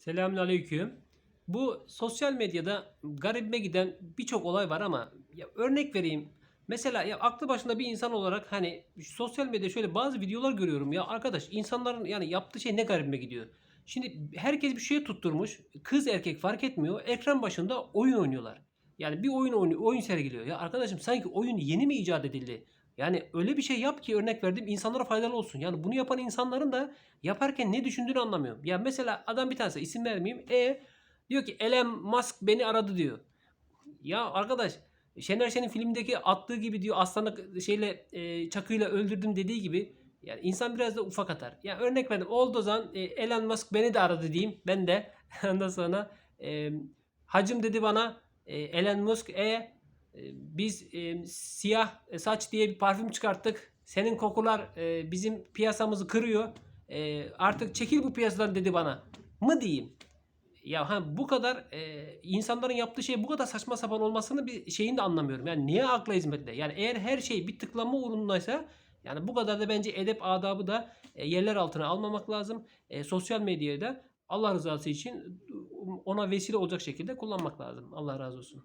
Selamünaleyküm. Bu sosyal medyada garibime giden birçok olay var ama ya örnek vereyim. Mesela ya aklı başında bir insan olarak hani sosyal medyada şöyle bazı videolar görüyorum ya arkadaş insanların yani yaptığı şey ne garibime gidiyor. Şimdi herkes bir şeye tutturmuş. Kız erkek fark etmiyor. Ekran başında oyun oynuyorlar. Yani bir oyun oynuyor, oyun sergiliyor. Ya arkadaşım sanki oyun yeni mi icat edildi? Yani öyle bir şey yap ki örnek verdim insanlara faydalı olsun. Yani bunu yapan insanların da yaparken ne düşündüğünü anlamıyorum. Ya mesela adam bir tanesi isim vermeyeyim. E diyor ki Elon Musk beni aradı diyor. Ya arkadaş Şener Şen'in filmdeki attığı gibi diyor aslanı şeyle e, çakıyla öldürdüm dediği gibi yani insan biraz da ufak atar. Ya örnek verdim oldu o zaman e, Elon Musk beni de aradı diyeyim. Ben de ondan sonra e, hacım dedi bana e, Elon Musk e, biz e, siyah saç diye bir parfüm çıkarttık. Senin kokular e, bizim piyasamızı kırıyor. E, artık çekil bu piyasadan dedi bana. Mı diyeyim? Ya ha bu kadar e, insanların yaptığı şey bu kadar saçma sapan olmasını bir şeyini de anlamıyorum. Yani niye akla hizmetle? Yani eğer her şey bir tıklama uğrundaysa yani bu kadar da bence edep adabı da e, yerler altına almamak lazım. E, sosyal medyayı da Allah rızası için ona vesile olacak şekilde kullanmak lazım. Allah razı olsun.